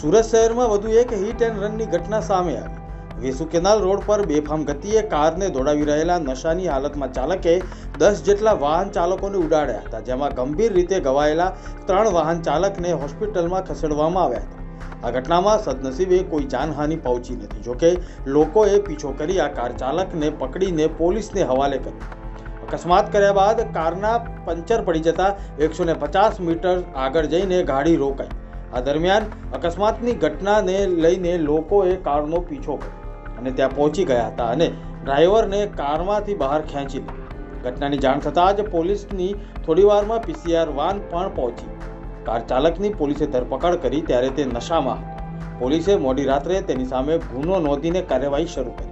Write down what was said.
સુરત શહેરમાં વધુ એક હિટ એન્ડ રનની ઘટના સામે આવી. વેસુ કેનાલ રોડ પર બેફામ ગતિએ કારને દોડાવી રહેલા નશાની હાલતમાં ચાલકે દસ જેટલા વાહન ચાલકોને ઉડાડ્યા હતા, જેમાં ગંભીર રીતે ઘવાયેલા ત્રણ વાહન ચાલકને હોસ્પિટલમાં ખસેડવામાં આવ્યા હતા. આ ઘટનામાં સદનસીબે કોઈ જાનહાનિ પહોંચી નથી, જોકે લોકોએ પીછો કરી આ કાર ચાલકને પકડીને પોલીસને હવાલે કર્યો. અકસ્માત કર્યા બાદ કારના પંચર પડી જતા એકસો પચાસ મીટર આગળ જઈને ગાડી રોકાઈ. આ દરમિયાન અકસ્માતની ઘટનાને લઈને લોકોએ કારનો પીછો કર્યો અને ત્યાં પહોંચી ગયા હતા અને ડ્રાઈવરને કારમાંથી બહાર ખેંચી લીધો. ઘટનાની જાણ થતાં જ પોલીસની થોડીવારમાં પીસીઆર વાન પણ પહોંચી. કાર ચાલકની પોલીસે ધરપકડ કરી ત્યારે તે નશામાં પોલીસે મોડી રાત્રે તેની સામે ગુનો નોંધીને કાર્યવાહી શરૂ કરી.